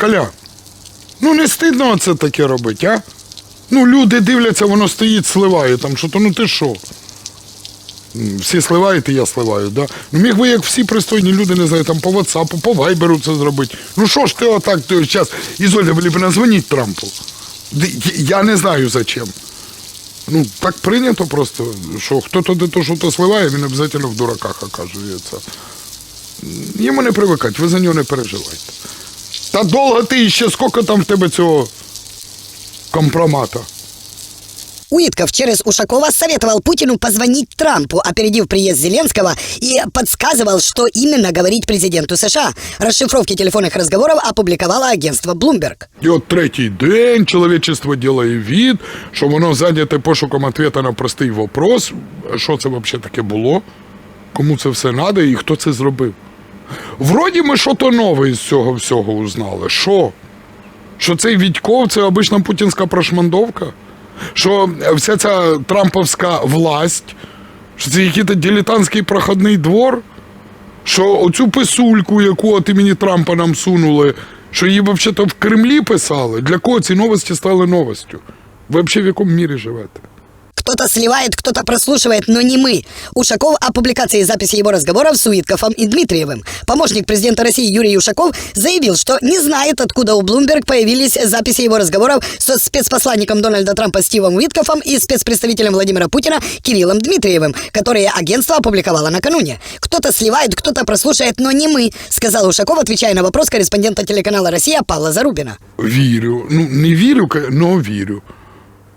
Коля, ну не стидно це таке робити, а? Ну, люди дивляться, воно стоїть, сливає там, що то ну ти що? Всі сливають, і я сливаю, да? Ну міг би, як всі пристойні люди, не знаю, там по WhatsApp, по Viber це зробити. Ну що ж ти отак зараз, Ізольда Валіпіна, дзвоніть Трампу. Я не знаю зачем. Ну, так прийнято просто, що хто то де то, що то сливає, він обов'язково в дураках оказується. Йому не привикати, ви за нього не переживайте. Та довго ти ще скільки там в тебе цього компромата? Уитков через Ушакова советовал Путину позвонить Трампу, опередив приезд Зеленского, и подсказывал, что именно говорить президенту США. Расшифровки телефонных разговоров опубликовало агентство Bloomberg. І от третій день чоловічество ділає від, що воно зайняте пошуком ответа на простий вопрос, що це взагалі таке було, кому це все треба і хто це зробив. Вроді ми що то нове з цього всього узнали. Що? Що цей Відьков це обична путінська прошмандовка? Що вся ця трамповська власть, що це якийсь дилетантський проходний двор? що оцю писульку, яку от імені Трампа нам сунули, що її взагалі в Кремлі писали, для кого ці новості стали новостю? Ви взагалі в якому мірі живете? Кто-то сливает, кто-то прослушивает, но не мы. Ушаков о публикации записи его разговоров с Уитковым и Дмитриевым. Помощник президента России Юрий Ушаков заявил, что не знает, откуда у Bloomberg появились записи его разговоров со спецпосланником Дональда Трампа Стивом Уитковым и спецпредставителем Владимира Путина Кириллом Дмитриевым, которые агентство опубликовало накануне. Кто-то сливает, кто-то прослушает, но не мы, сказал Ушаков, отвечая на вопрос корреспондента телеканала «Россия» Павла Зарубина. Вірю. Ну, не вірю, але вірю.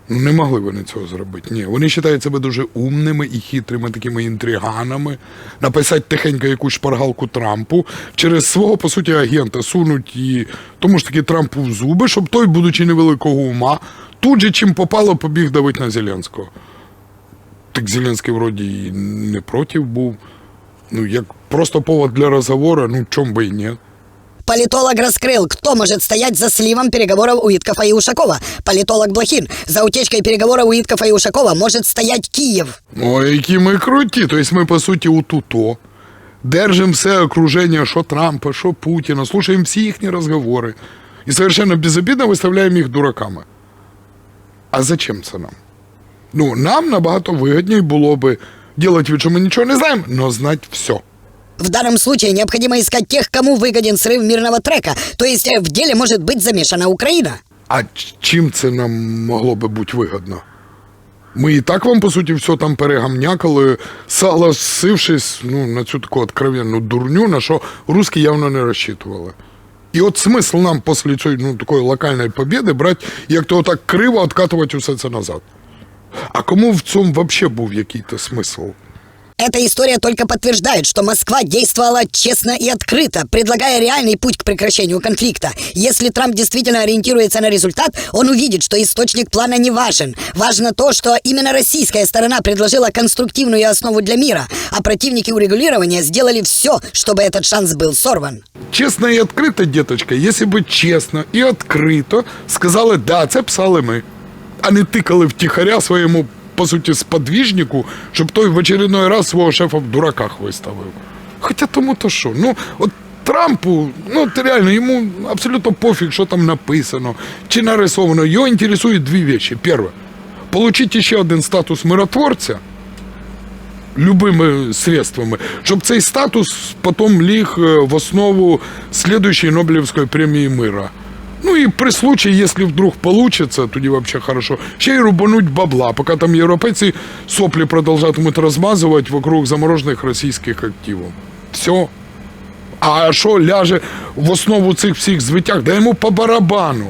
Не могли вони цього зробити. Ні, вони вважають себе дуже умними і хитрими такими інтриганами. Написати тихенько якусь шпаргалку Трампу, через свого, по суті, агента сунуть її тому ж таки Трампу в зуби, щоб той, будучи невеликого ума, тут же чим попало, побіг давить на Зеленського. Так Зеленський вроді і не проти був. Ну, як просто повод для розговору, ну чом би і ні. Политолог раскрыл, кто может стоять за сливом переговоров Уиткова и Ушакова. Политолог Блохин. За утечкой переговоров Уиткова и Ушакова может стоять Киев. Ой, які ми круті. Тобто ми, по суті, у туто. Держимо все окруження, що Трампа, що Путіна, слушаємо всі їхні розговори. І совершенно безобідно виставляємо їх дураками. А зачем це нам? Ну, нам набагато вигідніше було би делать вид, що ми нічого не знаємо, но знати все. В данном случае необходимо искать тех, кому выгоден срыв мирного трека. То есть э, в деле может быть замешана Украина. А ч- чим це нам могло би бути вигодно? Ми і так вам, по суті, все там перегамнякали, согласившись ну, на цю таку откровенну дурню, на що русські явно не розчитували. І от смисл нам після цієї ну, такої локальної побіди брати, як то отак криво відкатувати все це назад. А кому в цьому взагалі був якийсь смисл? Эта история только подтверждает, что Москва действовала честно и открыто, предлагая реальный путь к прекращению конфликта. Если Трамп действительно ориентируется на результат, он увидит, что источник плана не важен. Важно то, что именно российская сторона предложила конструктивную основу для мира, а противники урегулирования сделали все, чтобы этот шанс был сорван. Чесно і відкрито, діточка, якщо б чесно і відкрито сказали, да, це писали ми, а не тикали втіхаря своєму, по суті, сподвіжнику, щоб той в очередной раз свого шефа в дураках виставив. Хоча тому то що, ну, от Трампу, ну от реально, йому абсолютно пофіг, що там написано чи нарисовано. Його інтересують дві речі. Перше, получити ще один статус миротворця, любими средствами, щоб цей статус потім ліг е, в основу слідуючої Нобелівської премії мира. Ну і при случаї, якщо вдруг получится, тоді вообще хорошо, ще й рубануть бабла, поки там європейці соплі продовжатимуть розмазувати вокруг заморожених російських активів. Все. А що ляже в основу цих всіх звитяг? Да йому по барабану.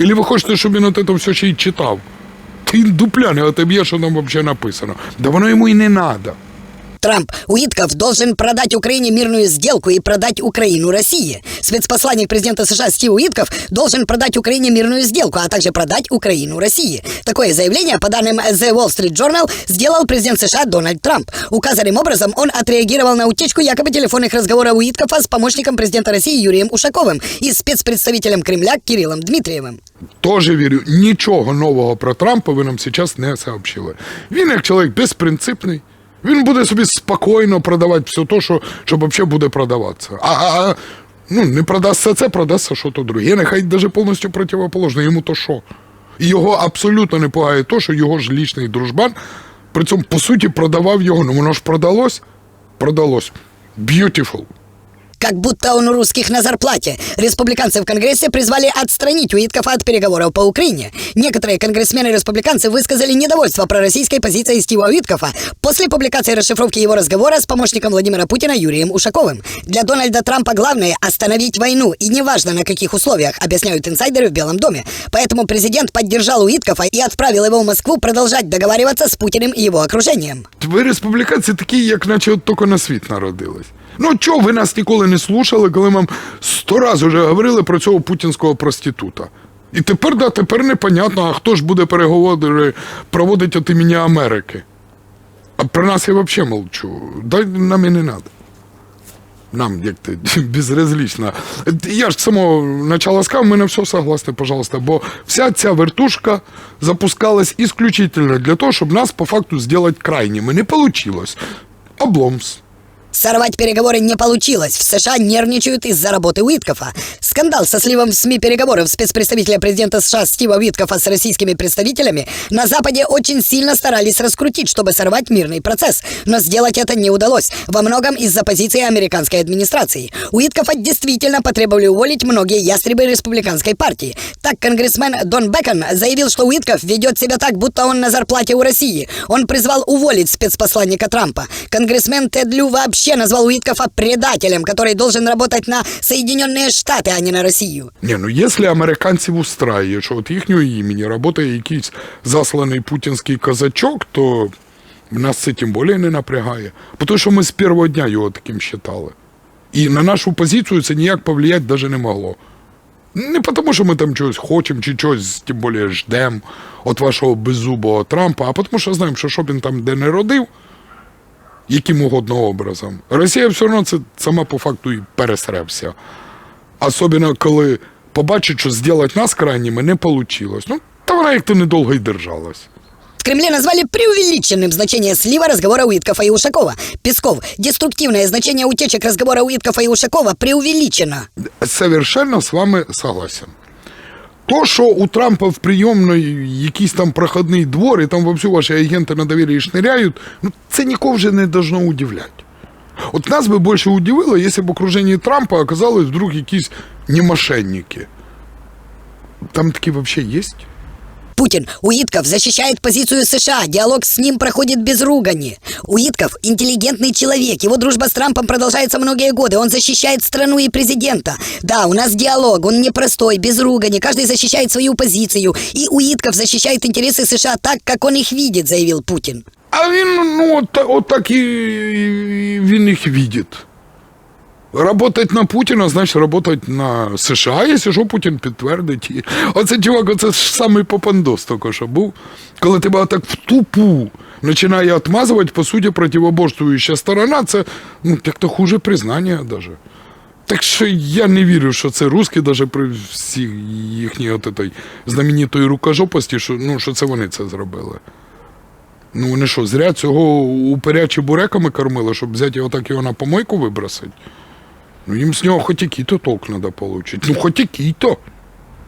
Или ви хочете, щоб він от це все ще й читав? Ти дупляне, а тобі що там взагалі написано? Да воно йому і не надо. Трамп, Уитков должен продать Украине мирную сделку и продать Украину России. Спецпосланник президента США Стив Уитков должен продать Украине мирную сделку, а также продать Украину России. Такое заявление, по данным The Wall Street Journal, сделал президент США Дональд Трамп. Указанным образом он отреагировал на утечку якобы телефонных разговоров Уиткова с помощником президента России Юрием Ушаковым и спецпредставителем Кремля Кириллом Дмитриевым. Тоже вірю, нічого нового про Трампа ви нам зараз не сообщили. Він як чоловік безпринципний. Він буде собі спокійно продавати все те, що, що взагалі буде продаватися. А, а, Ну, не продасться це, продасться що то друге. Нехай навіть повністю противоположне. Йому то що? І його абсолютно не пугає то, що його ж лічний дружбан, при цьому, по суті, продавав його. Ну воно ж продалось. Продалось. Beautiful. Как будто он у русских на зарплате. Республиканцы в Конгрессе призвали отстранить Уиткофа от переговоров по Украине. Некоторые конгрессмены-республиканцы высказали недовольство пророссийской позиции Стива Уиткофа после публикации расшифровки его разговора с помощником Владимира Путина Юрием Ушаковым. Для Дональда Трампа главное – остановить войну, и неважно на каких условиях, объясняют инсайдеры в Белом доме. Поэтому президент поддержал Уиткофа и отправил его в Москву продолжать договариваться с Путиным и его окружением. Ви республіканці такі, як наче от тільки на світ народились. Ну чого ви нас ніколи не слушали, коли вам сто разів вже говорили про цього путінського проститута? І тепер, да, тепер непонятно, а хто ж буде переговори проводити від імені Америки. А про нас я взагалі молчу. Дай нам і не треба. Нам, як ти, безразлично. Я ж самого начала сказав, ми на все согласні, пожалуйста, бо вся ця вертушка запускалась исключительно для того, щоб нас по факту зробити крайніми. Не получилось. Обломс. Сорвать переговоры не получилось. В США нервничают из-за работы Уиткофа. Скандал со сливом в СМИ переговоров спецпредставителя президента США Стива Уиткофа с российскими представителями на Западе очень сильно старались раскрутить, чтобы сорвать мирный процесс. Но сделать это не удалось. Во многом из-за позиции американской администрации. Уиткофа действительно потребовали уволить многие ястребы республиканской партии. Так конгрессмен Дон Бекон заявил, что Уитков ведет себя так, будто он на зарплате у России. Он призвал уволить спецпосланника Трампа. Конгрессмен Тед Лю вообще назвал Уиткофа предателем, который должен работать на Соединенные Штаты, а не на Россию. Ні, ну якщо американців устраює, що от їхнього імені працює якийсь засланий путінський козачок, то нас це тим більше не напрягає. Тому що ми з першого дня його таким вважали. І на нашу позицію це ніяк повлияти навіть не могло. Не тому, що ми там чогось хочемо чи чогось, тим більше ждемо від вашого беззубого Трампа, а тому, що знаємо, що що б він там де не родив, яким угодно образом. Росія все одно це сама по факту і пересревся. Особливо, коли побачить, що зробити нас крайніми не вийшло. Ну, та вона як то недовго й держалась. В Кремле назвали преувеличенным значение слива разговора Уиткофа и Ушакова. Песков. Деструктивное значение утечек разговора Уиткофа и Ушакова преувеличено. Совершенно з вами согласен. То, що у Трампа в прийомної якийсь там проходний двор, і там вовсю ваші агенти на довір'ї шниряють, ну це нікого вже не должно удивляти. От нас би більше удивило, якщо б в окруженні Трампа оказались вдруг якісь не мошенники. Там такі взагалі є? Путин. Уитков защищает позицию США. Диалог с ним проходит без ругани. Уитков – интеллигентный человек. Его дружба с Трампом продолжается многие годы. Он защищает страну и президента. Да, у нас диалог. Он непростой, без ругани. Каждый защищает свою позицию. И Уитков защищает интересы США так, как он их видит, заявил Путин. А він, ну, от, та- от так і, і він їх видить. Работать на Путіна, значить работать на США, якщо що Путін підтвердить. Оце чувак, оце ж самий попандос тільки що був. Коли тебе отак в тупу починає отмазувати, по суті, противоборствуюча сторона, це ну, як-то хуже признання даже. Так що я не вірю, що це русські, навіть при всій їхній от этой знаменитої рукожопості, що, ну, що це вони це зробили. Ну вони що, зря цього упиря чебуреками кормили, щоб взяти його так його на помойку вибросити? Ну їм з нього хоч який-то толк треба отримати. Ну хоч який-то.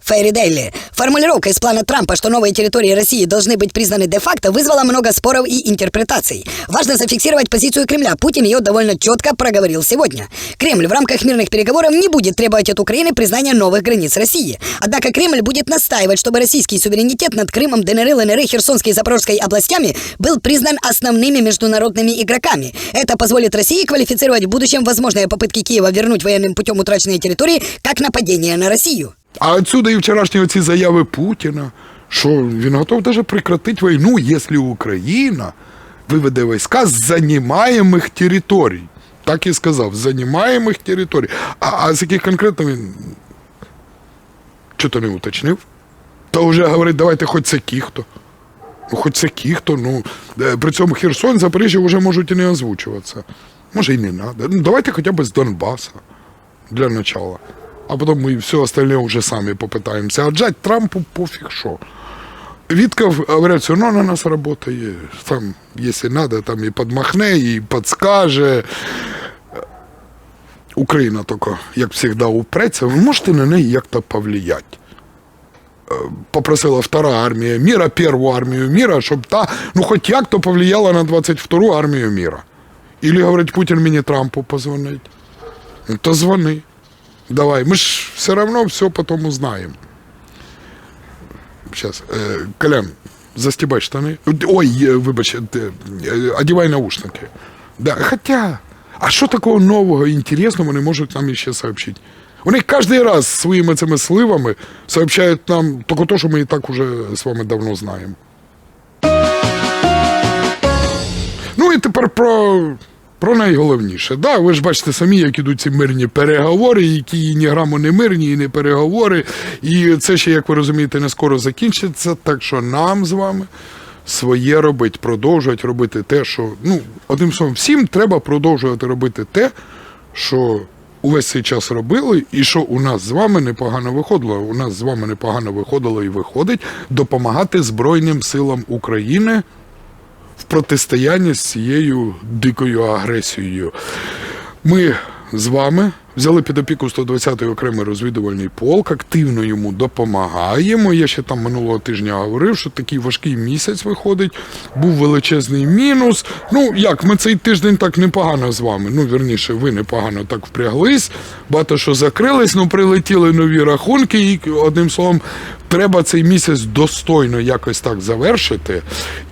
Фейри Дейли. Формулировка из плана Трампа, что новые территории России должны быть признаны де-факто, вызвала много споров и интерпретаций. Важно зафиксировать позицию Кремля. Путин ее довольно четко проговорил сегодня. Кремль в рамках мирных переговоров не будет требовать от Украины признания новых границ России. Однако Кремль будет настаивать, чтобы российский суверенитет над Крымом, ДНР, ЛНР, Херсонской и Запорожской областями был признан основными международными игроками. Это позволит России квалифицировать в будущем возможные попытки Киева вернуть военным путем утраченные территории как нападение на Россию. А отсюда і вчорашні оці заяви Путіна, що він готов навіть прекратити війну, якщо Україна виведе війська з занімаємих територій. Так і сказав, з занімаємих територій. А, а з яких конкретно він чого не уточнив? То вже говорить, давайте хоч це кіхто. Ну, хоч це кіхто, ну при цьому Херсон, Запоріжжя вже можуть і не озвучуватися. Може і не треба. Ну, давайте хоча б з Донбаса для начала. А потом мы все остальное уже сами попытаемся отжать. Трампу пофиг что. Витков, говорят, все равно на нас работает. Там, если надо, там и подмахне, и подскаже. Україна тільки, як завжди, упреться, ви можете на неї як-то повлияти. Е, Попросила втора армія міра, перву армію міра, щоб та, ну хоч як-то повлияла на 22-ру армію міра. Ілі, говорить, Путін мені Трампу позвонить. Ну, то дзвони. Давай, ми ж все одно все потім узнаємо. Сейчас. Э, Колян, застібай штани. Ой, е, вибач, е, е, одівай наушники. Да, хотя, а що такого нового, інтересного вони можуть нам ще сообщити? Вони кожен раз своїми цими сливами сообщають нам тільки те, що ми і так уже з вами давно знаємо. Ну і тепер про, про найголовніше. Да, ви ж бачите самі, як ідуть ці мирні переговори, які ні граму не мирні, і не переговори. І це ще, як ви розумієте, не скоро закінчиться. Так що нам з вами своє робити, продовжувати робити те, що ну, одним словом, всім треба продовжувати робити те, що увесь цей час робили, і що у нас з вами непогано виходило. У нас з вами непогано виходило і виходить допомагати Збройним силам України в протистоянні з цією дикою агресією. Ми з вами взяли під опіку 120-й окремий розвідувальний полк, активно йому допомагаємо. Я ще там минулого тижня говорив, що такий важкий місяць виходить, був величезний мінус. Ну як, ми цей тиждень так непогано з вами. Ну, вірніше, ви непогано так впряглись, багато що закрились, ну прилетіли нові рахунки, і одним словом, треба цей місяць достойно якось так завершити.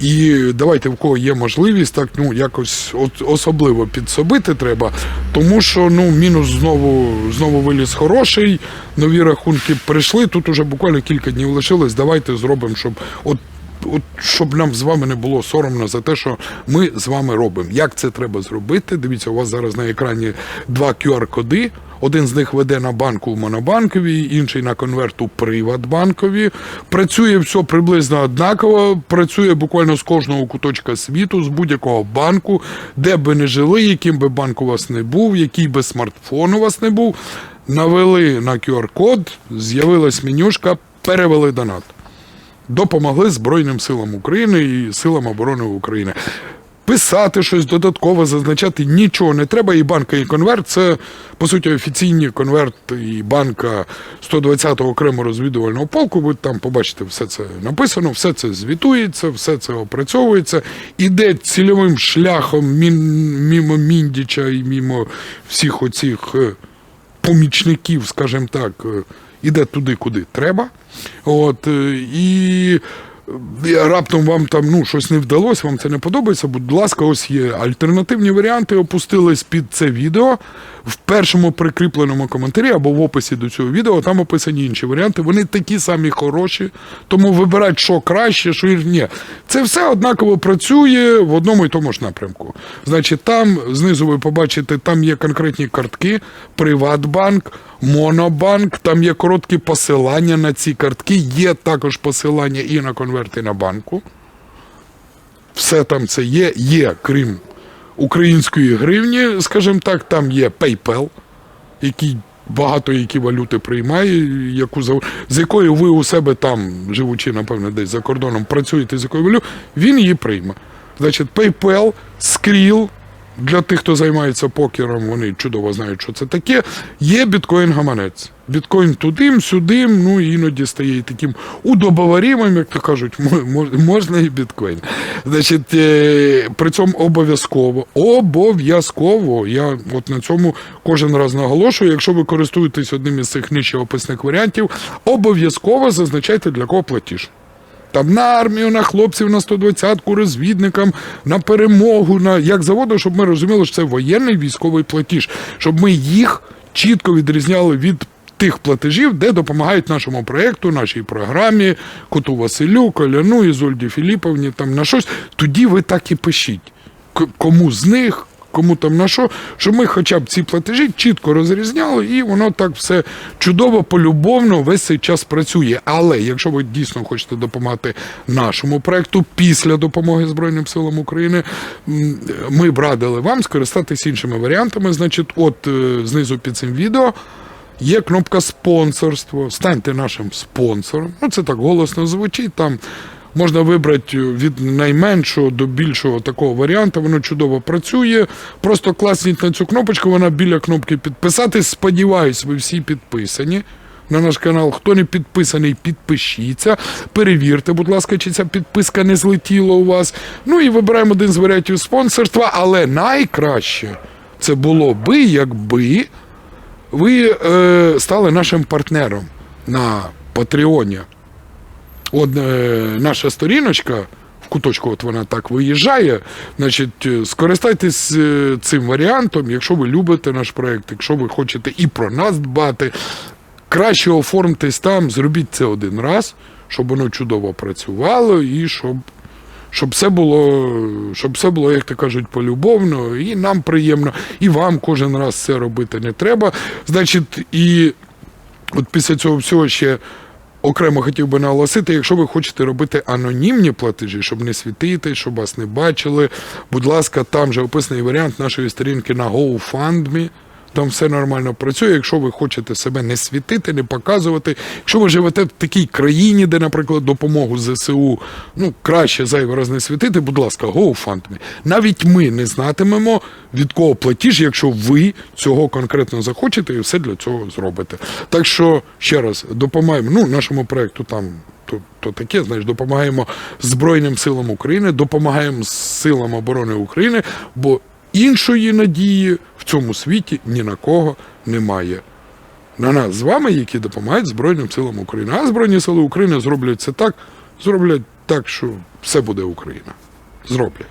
І давайте в кого є можливість, так ну якось особливо підсобити треба, тому що ну мінус знову знову виліз хороший. Нові рахунки прийшли. Тут уже буквально кілька днів лишилось. Давайте зробимо, щоб от. От щоб нам з вами не було соромно за те, що ми з вами робимо. Як це треба зробити? Дивіться, у вас зараз на екрані два QR-коди. Один з них веде на банку в Монобанковій, інший на конверту Приватбанкові. Працює все приблизно однаково, працює буквально з кожного куточка світу, з будь-якого банку, де би не жили, яким би банк у вас не був, який би смартфон у вас не був. Навели на QR-код, з'явилась менюшка, перевели донат допомогли Збройним силам України і силам оборони України. Писати щось додатково, зазначати нічого не треба. І банка, і конверт це по суті офіційні конверт і банка 120-го окремо розвідувального полку. Ви там побачите, все це написано, все це звітується, все це опрацьовується. Іде цільовим шляхом мімо Міндіча і мімо всіх оцих е, помічників, скажімо так, е, іде туди, куди треба. От, е, і раптом вам там ну, щось не вдалося, вам це не подобається. Будь ласка, ось є альтернативні варіанти, опустились під це відео. В першому прикріпленому коментарі або в описі до цього відео там описані інші варіанти. Вони такі самі хороші, тому вибирать, що краще, що ні. Це все однаково працює в одному і тому ж напрямку. Значить, там знизу ви побачите, там є конкретні картки, Приватбанк, Монобанк, там є короткі посилання на ці картки, є також посилання і на конверти на банку. Все там це є, є, крім української гривні, скажімо так, там є PayPal, який багато які валюти приймає, яку з якою ви у себе там, живучи, напевно, десь за кордоном, працюєте з якою валютою, він її прийме. Значить, PayPal, Skrill, для тих, хто займається покером, вони чудово знають, що це таке. Є біткоін-гаманець. Біткоін тудим, сюдим, ну іноді стає і таким удобоварімим, як то кажуть, мо- мо- можна і біткоін. Значить, е, при цьому обов'язково, обов'язково, я от на цьому кожен раз наголошую, якщо ви користуєтесь одним із цих нижче описаних варіантів, обов'язково зазначайте для кого платіж. Там на армію, на хлопців, на 120-ку, розвідникам, на перемогу, на як заводу, щоб ми розуміли, що це воєнний військовий платіж, щоб ми їх чітко відрізняли від тих платежів, де допомагають нашому проєкту, нашій програмі, Коту Василю, Коляну, Ізольді Філіповні, там на щось. Тоді ви так і пишіть. Кому з них, кому там на що, щоб ми хоча б ці платежі чітко розрізняли, і воно так все чудово, полюбовно весь цей час працює. Але якщо ви дійсно хочете допомагати нашому проекту після допомоги Збройним силам України, ми б радили вам скористатись іншими варіантами. Значить, от е, знизу під цим відео. Є кнопка спонсорство. Станьте нашим спонсором. Ну, це так голосно звучить. Там Можна вибрати від найменшого до більшого такого варіанту. Воно чудово працює. Просто класніть на цю кнопочку, вона біля кнопки підписатись. Сподіваюсь, ви всі підписані. На наш канал. Хто не підписаний, підпишіться. Перевірте, будь ласка, чи ця підписка не злетіла у вас. Ну і вибираємо один з варіантів спонсорства, але найкраще це було би, якби ви е, стали нашим партнером на Патреоні. От е, наша сторіночка, куточку от вона так виїжджає. Значить, е, скористайтесь е, цим варіантом, якщо ви любите наш проект, якщо ви хочете і про нас дбати. Краще оформтесь там, зробіть це один раз, щоб воно чудово працювало і щоб, щоб все було, щоб все було, як то кажуть, полюбовно, і нам приємно, і вам кожен раз це робити не треба. Значить, і От після цього всього ще окремо хотів би наголосити, якщо ви хочете робити анонімні платежі, щоб не світити, щоб вас не бачили, будь ласка, там же описаний варіант нашої сторінки на GoFundMe. Там все нормально працює. Якщо ви хочете себе не світити, не показувати. Якщо ви живете в такій країні, де, наприклад, допомогу ЗСУ ну краще зайвий раз не світити, будь ласка, GoFundMe. Навіть ми не знатимемо від кого платіж, якщо ви цього конкретно захочете і все для цього зробите. Так що ще раз допомагаємо ну, нашому проекту там. То, то таке, знаєш, допомагаємо Збройним силам України, допомагаємо силам оборони України, бо іншої надії в цьому світі ні на кого немає. На нас з вами, які допомагають Збройним силам України. А Збройні сили України зроблять це так, зроблять так, що все буде Україна. Зроблять.